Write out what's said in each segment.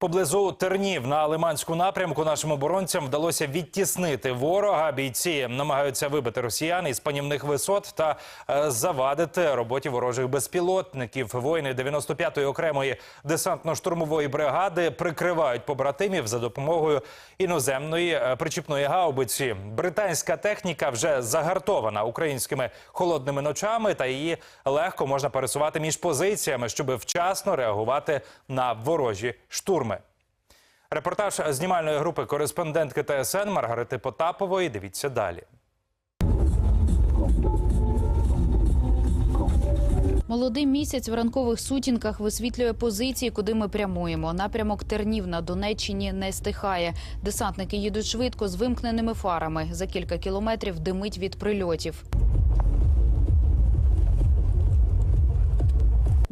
Поблизу Тернів на Лиманську напрямку нашим оборонцям вдалося відтіснити ворога. Бійці намагаються вибити росіян із панівних висот та е, завадити роботі ворожих безпілотників. Воїни 95-ї окремої десантно-штурмової бригади прикривають побратимів за допомогою іноземної е, причіпної гаубиці. Британська техніка вже загартована українськими холодними ночами, та її легко можна пересувати між позиціями, щоб вчасно реагувати на ворожі штурми. Репортаж знімальної групи кореспондентки ТСН Маргарити Потапової. Дивіться далі. Молодий місяць в ранкових сутінках висвітлює позиції, куди ми прямуємо. Напрямок Тернів на Донеччині не стихає. Десантники їдуть швидко з вимкненими фарами. За кілька кілометрів димить від прильотів.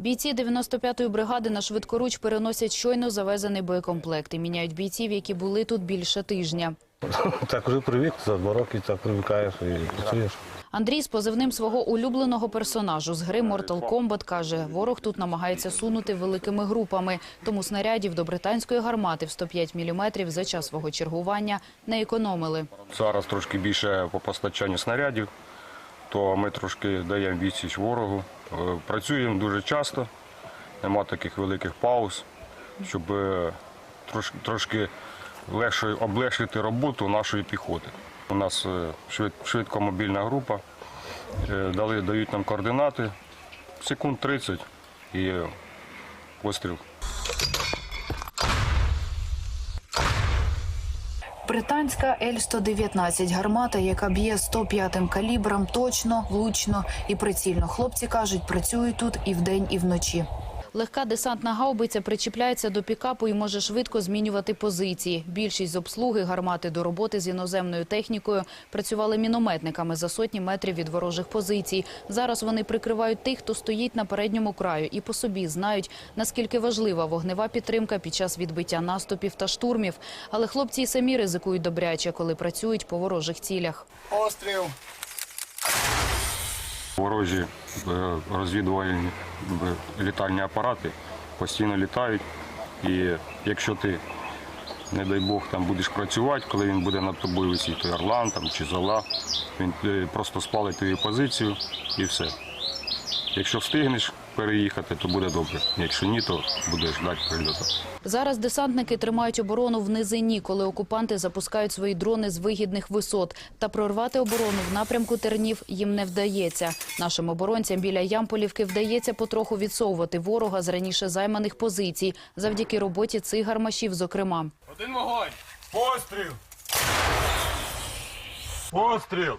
Бійці 95-ї бригади на швидкоруч переносять щойно завезений боєкомплект і міняють бійців, які були тут більше тижня. Так вже привик, за два роки так привикаєш і працюєш. Андрій з позивним свого улюбленого персонажу з гри Mortal Kombat каже, ворог тут намагається сунути великими групами, тому снарядів до британської гармати в 105 мм за час свого чергування не економили. Зараз трошки більше по постачанню снарядів, то ми трошки даємо відсіч ворогу. Е, Працюємо дуже часто, нема таких великих пауз, щоб е, трошки легше облегшити роботу нашої піхоти. У нас е, швид- швидкомобільна група, дали, дають нам координати, секунд 30 і постріл. Британська l 119 гармата, яка б'є 105-м калібром точно, влучно і прицільно. Хлопці кажуть, працюють тут і вдень, і вночі. Легка десантна гаубиця причіпляється до пікапу і може швидко змінювати позиції. Більшість з обслуги гармати до роботи з іноземною технікою працювали мінометниками за сотні метрів від ворожих позицій. Зараз вони прикривають тих, хто стоїть на передньому краю, і по собі знають, наскільки важлива вогнева підтримка під час відбиття наступів та штурмів. Але хлопці і самі ризикують добряче, коли працюють по ворожих цілях. Постріл. Ворожі е, розвідувальні е, літальні апарати постійно літають. І якщо ти, не дай Бог, там будеш працювати, коли він буде над тобою висіти, орлан там, чи зола, він е, просто спалить твою позицію і все. Якщо встигнеш переїхати, то буде добре. Якщо ні, то будеш ждати прильоту. Зараз десантники тримають оборону в низині, коли окупанти запускають свої дрони з вигідних висот. Та прорвати оборону в напрямку тернів їм не вдається. Нашим оборонцям біля Ямполівки вдається потроху відсовувати ворога з раніше займаних позицій завдяки роботі цих гармашів, зокрема. Один вогонь. Постріл. Постріл.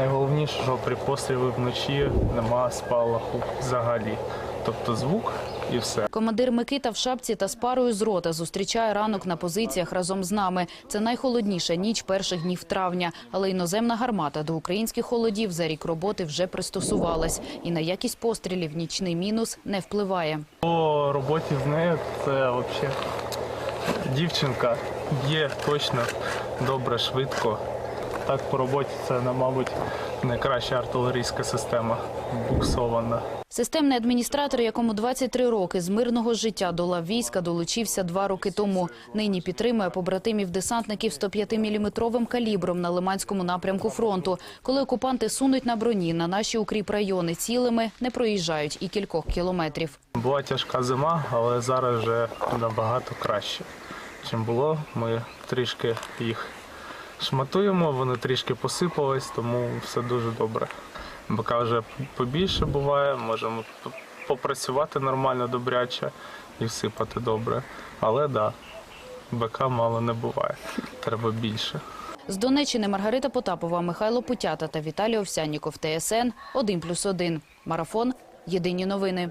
Найголовніше, що при пострілі вночі нема спалаху взагалі. Тобто звук і все. Командир Микита в шапці та з парою з рота зустрічає ранок на позиціях разом з нами. Це найхолодніша ніч перших днів травня. Але іноземна гармата до українських холодів за рік роботи вже пристосувалась. І на якість пострілів нічний мінус не впливає. По роботі з нею це взагалі дівчинка є точно добре, швидко. Так по роботі це, мабуть, найкраща артилерійська система буксована. Системний адміністратор, якому 23 роки з мирного життя до лав війська долучився два роки тому. Нині підтримує побратимів десантників 105-мм калібром на Лиманському напрямку фронту. Коли окупанти сунуть на броні на наші укріпрайони цілими, не проїжджають і кількох кілометрів. Була тяжка зима, але зараз вже набагато краще, чим було. Ми трішки їх шматуємо, вони трішки посипались, тому все дуже добре. БК вже побільше буває, можемо попрацювати нормально, добряче і всипати добре. Але так, да, БК мало не буває, треба більше. З Донеччини Маргарита Потапова, Михайло Путята та Віталій Овсянніков. ТСН 1+,1. Марафон. Єдині новини.